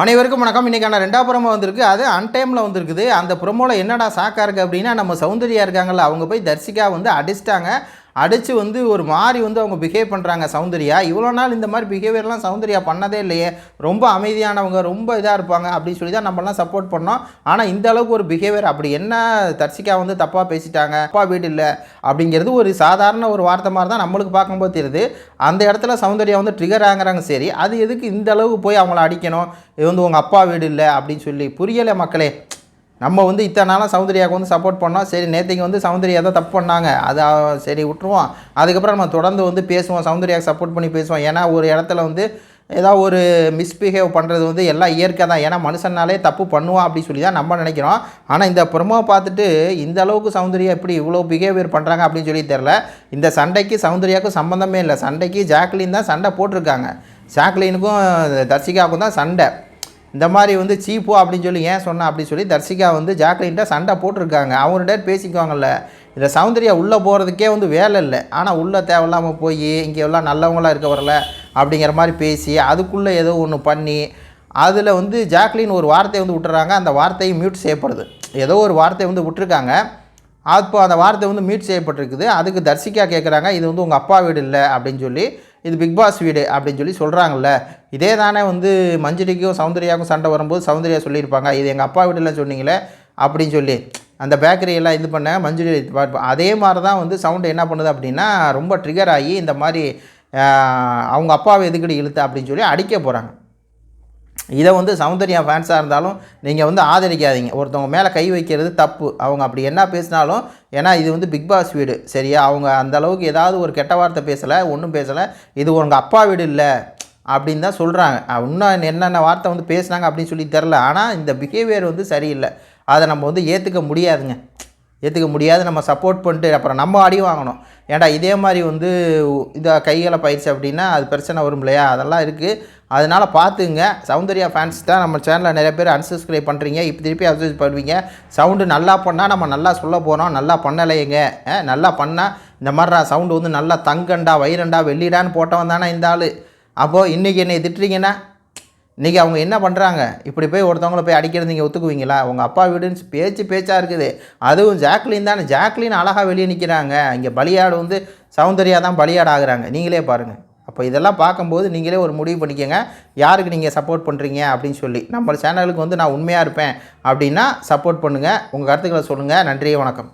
அனைவருக்கும் வணக்கம். இன்றைக்கான ரெண்டாவது ப்ரோமோ வந்திருக்கு. அது அன்டைமில் வந்திருக்குது. அந்த ப்ரோமோவில் என்னடா சாக்கா இருக்குது அப்படின்னா நம்ம சௌந்தர்யா இருக்காங்கல்ல அவங்க போய் தர்சிகா வந்து அடிச்சிட்டாங்க. அடித்து வந்து ஒரு மாதிரி வந்து அவங்க பிஹேவ் பண்ணுறாங்க சௌந்தர்யா. இவ்வளோ நாள் இந்த மாதிரி பிஹேவியர்லாம் சௌந்தர்யா பண்ணதே இல்லையே. ரொம்ப அமைதியானவங்க ரொம்ப இதாக இருப்பாங்க அப்படின்னு சொல்லி தான் நம்மலாம் சப்போர்ட் பண்ணோம். ஆனால் இந்த அளவுக்கு ஒரு பிஹேவியர் அப்படி என்ன தர்சிகா வந்து தப்பாக பேசிட்டாங்க அப்பா வீடு இல்லை அப்படிங்கிறது ஒரு சாதாரண ஒரு வார்த்தை மாதிரி தான் நம்மளுக்கு பார்க்கும்போது தெரியுது. அந்த இடத்துல சௌந்தர்யா வந்து ட்ரிகர் ஆகுறாங்க சரி அது எதுக்கு இந்த அளவுக்கு போய் அவங்கள அடிக்கணும்? இது வந்து உங்கள் அப்பா வீடு இல்லை அப்படின்னு சொல்லி புரியலை மக்களே. நம்ம வந்து இத்தனை நாளாக சௌந்தர்யாவுக்கு வந்து சப்போர்ட் பண்ணோம். சரி நேற்றுக்கு வந்து சௌந்தர்யா தான் தப்பு பண்ணாங்க. அது சரி விட்டுருவோம். அதுக்கப்புறம் நம்ம தொடர்ந்து வந்து பேசுவோம். சௌந்தர்யாவுக்கு சப்போர்ட் பண்ணி பேசுவோம். ஏன்னா ஒரு இடத்துல வந்து ஏதாவது ஒரு மிஸ்பிஹேவ் பண்ணுறது வந்து எல்லாம் இயற்கை தான். ஏன்னா மனுஷனாலே தப்பு பண்ணுவான் அப்படின்னு சொல்லி தான் நம்ம நினைக்கிறோம். ஆனால் இந்த ப்ரொமோ பார்த்துட்டு இந்த அளவுக்கு சௌந்தர்யா எப்படி இவ்வளோ பிஹேவியர் பண்ணுறாங்க அப்படின்னு சொல்லி தெரில இந்த சண்டைக்கு சௌந்தர்யாவுக்கும் சம்மந்தமே இல்லை. சண்டைக்கு ஜாக்லின் தான் சண்டை போட்டிருக்காங்க. ஜாக்லினுக்கும் தர்சிகாவுக்கும் தான் சண்டை. இந்த மாதிரி வந்து சீப்பு அப்படின்னு சொல்லி ஏன் சொன்னேன் அப்படின்னு சொல்லி தர்சிகா வந்து ஜாக்லின்ட்ட சண்டை போட்டிருக்காங்க. அவங்கள்ட்ட பேசிக்குவாங்கல்ல. இதில் சௌந்தர்யா உள்ளே போகிறதுக்கே வந்து வேலை இல்லை. ஆனால் உள்ளே தேவையில்லாமல் போய் இங்கே எல்லாம் நல்லவங்களாக இருக்க வரல அப்படிங்கிற மாதிரி பேசி அதுக்குள்ளே ஏதோ ஒன்று பண்ணி அதில் வந்து ஜாக்லின் ஒரு வார்த்தையை வந்து விட்டுறாங்க. அந்த வார்த்தையை மியூட் செய்யப்படுது. ஏதோ ஒரு வார்த்தையை வந்து விட்டுருக்காங்க. அப்போ அந்த வார்த்தை வந்து மீட் செய்யப்பட்டிருக்குது. அதுக்கு தர்சிகா கேட்குறாங்க இது வந்து உங்கள் அப்பா வீடு இல்லை அப்படின்னு சொல்லி இது பிக் பாஸ் வீடு அப்படின்னு சொல்லி சொல்கிறாங்கல்ல இதே தானே வந்து மஞ்சரிக்கும் சௌந்தர்யாவுக்கும் சண்டை வரும்போது சௌந்தர்யா சொல்லியிருப்பாங்க. இது எங்கள் அப்பா வீடு சொன்னீங்களே அப்படின்னு சொல்லி. அந்த பேக்கரி எல்லாம் இது பண்ண மஞ்சுரி அதே மாதிரி தான் வந்து சவுண்டு என்ன பண்ணுது அப்படின்னா ரொம்ப ட்ரிகர் ஆகி இந்த மாதிரி அவங்க அப்பாவை எதுக்கடி இழுத்து அப்படின்னு சொல்லி அடிக்க போகிறாங்க இதை வந்து சௌந்தர்யா ஃபேன்ஸாக இருந்தாலும் நீங்கள் வந்து ஆதரிக்காதீங்க. ஒருத்தவங்க மேலே கை வைக்கிறது தப்பு. அவங்க அப்படி என்ன பேசினாலும் ஏன்னா இது வந்து பிக் பாஸ் வீடு சரியா? அவங்க அந்த அளவுக்கு ஏதாவது ஒரு கெட்ட வார்த்தை பேசலை ஒன்றும் பேசலை. இது உங்கள் அப்பா வீடு இல்லை அப்படின்னு தான் சொல்கிறாங்க இன்னும் என்னென்ன வார்த்தை வந்து பேசுனாங்க அப்படின்னு சொல்லி தெரில ஆனால் இந்த பிஹேவியர் வந்து சரியில்லை. அதை நம்ம வந்து ஏற்றுக்க முடியாதுங்க. ஏற்றுக்க முடியாது. நம்ம சப்போர்ட் பண்ணிட்டு அப்புறம் நம்ம அடி வாங்கணும். ஏன்டா இதே மாதிரி வந்து இதை கைகளை பயிற்சி அப்படின்னா அது பிரச்சனை வரும் இல்லையா? அதெல்லாம் இருக்குது அதனால் பார்த்துங்க சௌந்தர்யா ஃபேன்ஸ் தான் நம்ம சேனலில் நிறைய பேர் அன்சப்ஸ்கிரைப் பண்ணுறீங்க இப்போ திருப்பி அப்சர்வ் பண்ணுவீங்க. சவுண்டு நல்லா பண்ணால் நம்ம நல்லா சொல்ல போகிறோம் நல்லா பண்ணலையேங்க. நல்லா பண்ணால் இந்த மாதிரிடா சவுண்டு வந்து நல்லா தங்கண்டா வைரண்டா வெள்ளிடான்னு போட்டவன் தானே இந்த ஆள். அப்போது இன்றைக்கி என்னை திட்டுறீங்கன்னா இன்றைக்கி அவங்க என்ன பண்ணுறாங்க இப்படி போய் ஒருத்தவங்கள போய் அடிக்கிறது நீங்கள் ஒத்துக்குவீங்களா? உங்கள் அப்பா வீடுன்னு பேச்சு பேச்சாக இருக்குது. அதுவும் ஜாக்லின் தானே. ஜாக்லின் அழகாக வெளியே நிற்கிறாங்க இங்கே பலியாடு வந்து சௌந்தர்யா தான் பலியாடு ஆகுறாங்க. நீங்களே பாருங்கள் அப்போ இதெல்லாம் பார்க்கும்போது நீங்களே ஒரு முடிவு பண்ணிக்கோங்க. யாருக்கு நீங்கள் சப்போர்ட் பண்ணுறீங்க அப்படின்னு சொல்லி. நம்ம சேனலுக்கு வந்து நான் உண்மையாக இருப்பேன் அப்படின்னா சப்போர்ட் பண்ணுங்கள் உங்கள் கருத்துக்களை சொல்லுங்கள் நன்றி வணக்கம்.